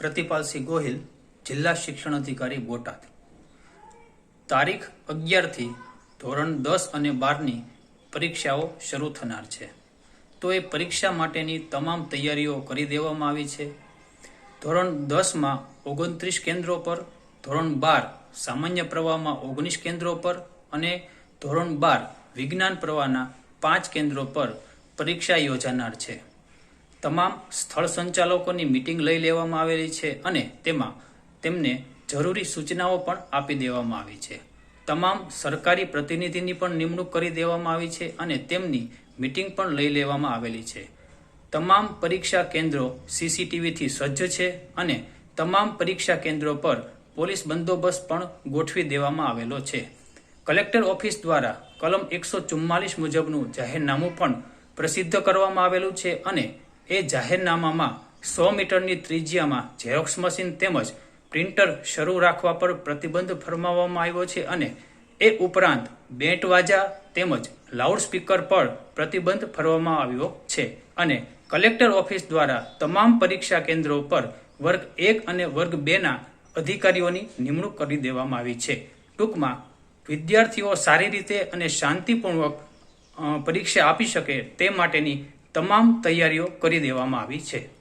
પ્રતિપાલસિંહ ગોહિલ જિલ્લા શિક્ષણ અધિકારી બોટાદ. તારીખ અગિયારથી ધોરણ દસ અને બારની પરીક્ષાઓ શરૂ થનાર છે. તો એ પરીક્ષા માટેની તમામ તૈયારીઓ કરી દેવામાં આવી છે. ધોરણ દસમાં ઓગણત્રીસ કેન્દ્રો પર, ધોરણ બાર સામાન્ય પ્રવાહમાં ઓગણીસ કેન્દ્રો પર અને ધોરણ બાર વિજ્ઞાન પ્રવાહના પાંચ કેન્દ્રો પર પરીક્ષા યોજાનાર છે. તમામ સ્થળ સંચાલકોની મિટિંગ લઈ લેવામાં આવેલી છે અને તેમાં તેમને જરૂરી સૂચનાઓ પણ આપી દેવામાં આવી છે. તમામ સરકારી પ્રતિનિધિની પણ નિમણૂક કરી દેવામાં આવી છે અને તેમની મિટિંગ પણ લઈ લેવામાં આવેલી છે. તમામ પરીક્ષા કેન્દ્રો સીસીટીવીથી સજ્જ છે અને તમામ પરીક્ષા કેન્દ્રો પર પોલીસ બંદોબસ્ત પણ ગોઠવી દેવામાં આવેલો છે. કલેક્ટર ઓફિસ દ્વારા કલમ એકસો ચુમ્માલીસ મુજબનું જાહેરનામું પણ પ્રસિદ્ધ કરવામાં આવેલું છે અને એ જાહેરનામામાં સો મીટરની ત્રિજ્યામાં ઝેરોક્સ મશીન તેમજ પ્રિન્ટર શરૂ રાખવા પર પ્રતિબંધ ફરમાવવામાં આવ્યો છે અને એ ઉપરાંત બેન્ટવાજા તેમજ લાઉડસ્પીકર પર પ્રતિબંધ ફરવામાં આવ્યો છે અને કલેક્ટર ઓફિસ દ્વારા તમામ પરીક્ષા કેન્દ્રો પર વર્ગ એક અને વર્ગ બેના અધિકારીઓની નિમણૂક કરી દેવામાં આવી છે. ટૂંકમાં, વિદ્યાર્થીઓ સારી રીતે અને શાંતિપૂર્વક પરીક્ષા આપી શકે તે માટેની તમામ તૈયારીઓ કરી દેવામાં આવી છે.